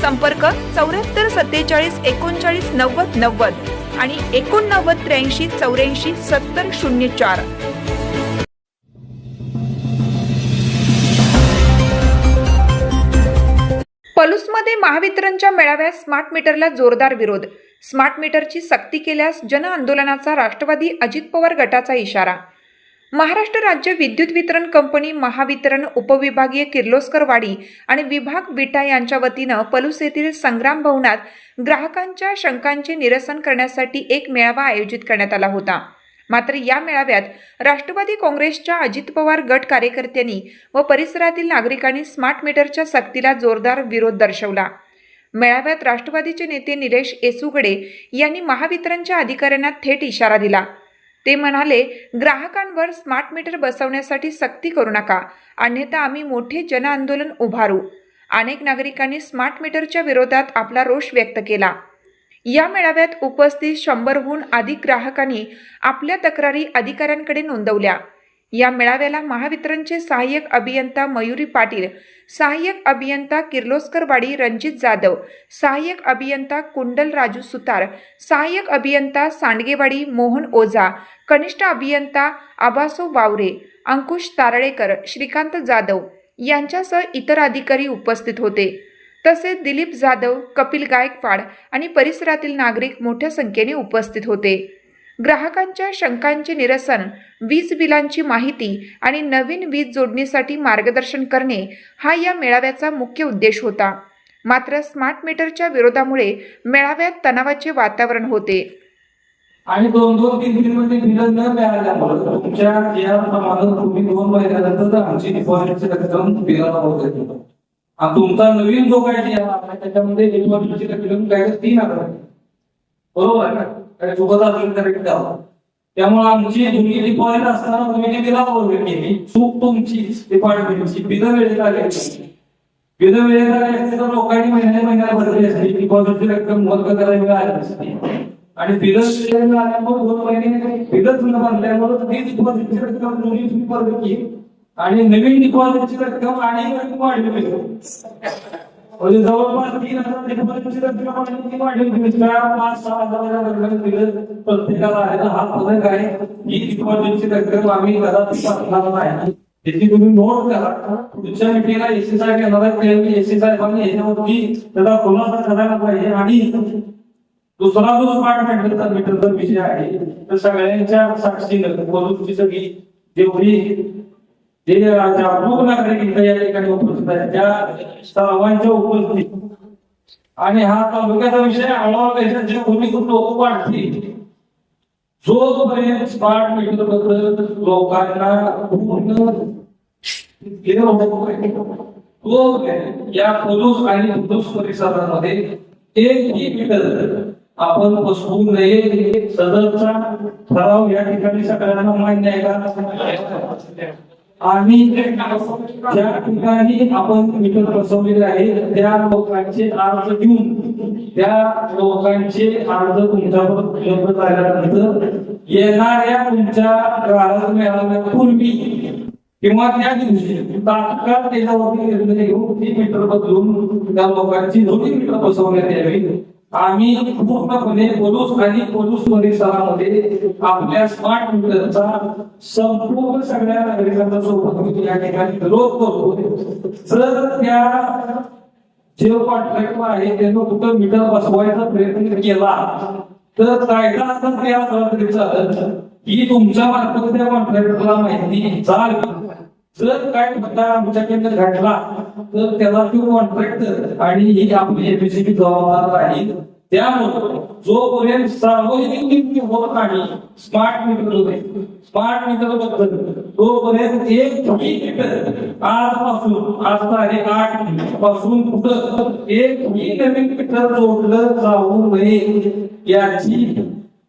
संपर्क चौऱ्याहत्तर सत्तेचाळीस एकोणचाळीस नव्वद नव्वद आणि एकोणनव्वद त्र्याऐंशी चौऱ्याऐंशी सत्तर शून्य चार. पलूसमध्ये महावितरणच्या मेळाव्यात स्मार्ट मीटरला जोरदार विरोध. स्मार्ट मीटरची सक्ती केल्यास जन आंदोलनाचा राष्ट्रवादी अजित पवार गटाचा इशारा. महाराष्ट्र राज्य विद्युत वितरण कंपनी महावितरण उपविभागीय किर्लोस्करवाडी आणि विभाग विटा यांच्या वतीनं पलूस येथील संग्राम भवनात ग्राहकांच्या शंकांचे निरसन करण्यासाठी एक मेळावा आयोजित करण्यात आला होता. मात्र या मेळाव्यात राष्ट्रवादी काँग्रेसच्या अजित पवार गट कार्यकर्त्यांनी व परिसरातील नागरिकांनी स्मार्ट मीटरच्या सक्तीला जोरदार विरोध दर्शवला. मेळाव्यात राष्ट्रवादीचे नेते निलेश येसुगडे यांनी महावितरणच्या अधिकाऱ्यांना थेट इशारा दिला. ते म्हणाले ग्राहकांवर स्मार्ट मीटर बसवण्यासाठी सक्ती करू नका. अन्यथा आम्ही मोठे जनआंदोलन उभारू. अनेक नागरिकांनी स्मार्ट मीटरच्या विरोधात आपला रोष व्यक्त केला. या मेळाव्यात उपस्थित शंभरहून अधिक ग्राहकांनी आपल्या तक्रारी अधिकाऱ्यांकडे नोंदवल्या. या मेळाव्याला महावितरणचे सहाय्यक अभियंता मयुरी पाटील सहाय्यक अभियंता किर्लोस्करवाडी रणजित जाधव सहाय्यक अभियंता कुंडल राजू सुतार सहाय्यक अभियंता सांडगेवाडी मोहन ओझा कनिष्ठ अभियंता आबासो वावरे अंकुश तारळेकर श्रीकांत जाधव यांच्यासह इतर अधिकारी उपस्थित होते. तसेच दिलीप जाधव कपिल गायकवाड आणि परिसरातील नागरिक मोठ्या संख्येने उपस्थित होते. ग्राहकांच्या शंकांचे निरसन वीज बिलांची माहिती आणि नवीन वीज जोडणीसाठी मार्गदर्शन करणे हा या मेळाव्याचा मुख्य उद्देश होता मात्र स्मार्ट मीटरच्या विरोधामुळे मेळाव्यात तणावाचे वातावरण होते आणि दोन दोन तीन तीन मध्ये बिलं न मिळाल्यामुळे तुमच्या या प्रमाणात तुम्ही दोन महिन्यानंतर आमची डिपॉझिटची रक्कम बिलाला होत आहे. आणि तुमचा नवीन जो काय जी आहे, त्याच्यामध्ये डिपॉझिटची रक्कम काय तीन हजार आहे. बरोबर आहे ना काय चुकत असेल तर एक द्यावा. त्यामुळे आमची जुनी डिपॉझिट असताना तुम्ही ती बिला वगैरे केली? चूक तुमची डिपार्टमेंटची बिलं वेळेत आली असती. बिलं वेळेत आली असती तर लोकांनी महिन्या महिन्याला भरली असती. डिपॉझिटची रक्कम वर्ग करायला मिळाली असते आणि बिलच आल्यामुळे दोन महिने बिलच न बांधल्यामुळे ती डिपॉझिटची रक्कम जुनी तुम्ही परत केली. आणि नवीन डिपॉझिटची रक्कम आणि रक्कम वाढली. म्हणजे जवळपास तीन हजार डिपॉझिटची रक्कम आणि ती वाढली चार पाच सहा हजार रक्कम दिलं. प्रत्येकाला आहे ना हा फरक आहे. ही डिपॉझिटची रक्कम आम्ही घरात पाठवणार नाही. त्याची तुम्ही नोट करा. पुढच्या मिटिंगला एसी साहेब येणार आहेत त्यावेळी एसी साहेबांनी याच्यावरती त्याचा खुलासा करायला पाहिजे. आणि दुसरा जो स्मार्ट मीटरचा मीटरचा विषय आहे तर सगळ्यांच्या साक्षीनं पोलिसची सगळी जेवढी जे जागरूक नागरिक या ठिकाणी उपस्थित त्या सर्वांच्या उपस्थित आणि हा तालुक्याचा विषय आळावापेक्षा भूमिका लोक वाढते जोपर्यंत स्मार्ट मीटरबद्दल लोकांना पूर्ण तोपर्यंत या पुरुष आणि पुरुष परिसरामध्ये एकही मीटर आपण बसवू नये सदरचा ठराव या ठिकाणी सगळ्यांना मान्य आहे का? आणि ज्या ठिकाणी आपण मीटर बसवलेले आहे त्या लोकांचे अर्ज घेऊन त्या लोकांचे अर्ज तुमच्यावर उपलब्ध झाल्यानंतर येणाऱ्या तुमच्या ग्राहक मेळाव्यापूर्वी किंवा त्या दिवशी तात्काळ त्याच्यावरती निर्णय घेऊन ती मीटर बदलून त्या लोकांची जुनी मीटर बसवण्यात यावी. आम्ही पूर्णपणे पोलूस आणि पोलूस परिसरामध्ये आपल्या स्मार्ट मीटरचा संपूर्ण सगळ्या नागरिकांचा सोबत या ठिकाणी विरोध करतो. जर त्या जे कॉन्ट्रॅक्टर आहे त्यानं कुठं मीटर बसवायचा प्रयत्न केला तर कायदा आता तयार तरी की तुमच्या मार्फत त्या कॉन्ट्रॅक्टरला माहिती चाल जर काय आमच्या केंद्र घडला तर त्याला तो कॉन्ट्रॅक्टर आणि ही आपली एमएससीबी जबाबदार राहील. त्यामुळे जोपर्यंत सार्वजनिक किमती होत नाही स्मार्ट मीटर स्मार्ट मीटरबद्दल तोपर्यंत एक मीटर आजपासून आज तारीख आठपासून कुठं एक नवीन मीटर जोडलं जाऊ नये याची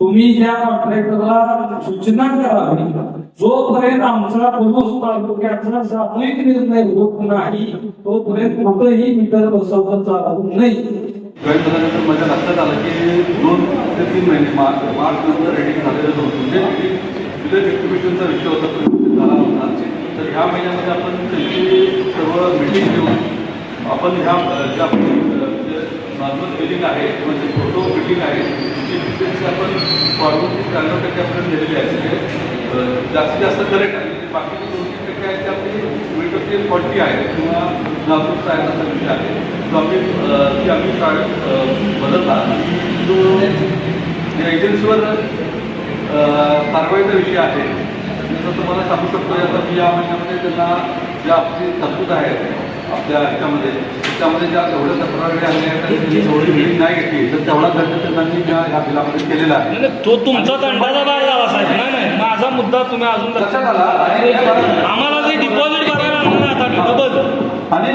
तुम्ही त्या कॉन्ट्रॅक्टरला सूचना करावी जोपर्यंत आमचा पुरुष तालुक्याचा सामूहिक निर्णय होत नाही तोपर्यंत कुठंही मीटर बसवलं चालू नाही. जॉईन झाल्यानंतर माझ्या लक्षात आलं की दोन ते तीन महिने मार्च मार्च नंतर रेडिंग झालेलं होतं म्हणजे विलेज एक्टिव्हिटीचा विषय होता तो झाला होता तर ह्या महिन्यामध्ये आपण त्यांची सर्व मिटिंग घेऊन आपण ह्या ज्या नॉर्मल बिलिंग आहे किंवा जे फोटो बिलिंग आहे ती आपण फॉर्मून त्र्याण्णव टक्के आपण दिलेली आहे म्हणजे जास्तीत जास्त करेक्ट आहे म्हणजे बाकीचे दोन तीन टक्के आहेत ते आपली मीटरची आहे किंवा जागरूकता आहे असा विषय आहे तो आम्ही ती आम्ही शाळेत अ, बदलला तो या एजन्सीवर कारवाईचा विषय आहे तसं तुम्हाला सांगू शकतो आता मी या महिन्यामध्ये त्यांना ज्या आपली तरतूद आहे त्या ह्याच्यामध्ये. त्याच्यामध्ये ज्या तेवढ्या तक्रारी आणल्या तेवढी वेळ नाही घेतली. तर तेवढा दंड त्यांनी त्या ह्या बिलामध्ये केलेला आहे. तो तुमचा दंडाचा बाहेर झाला साहेब नाही नाही माझा मुद्दा तुम्ही अजून लक्षात आला? आम्हाला जे डिपॉझिट भरायला आता डबल आणि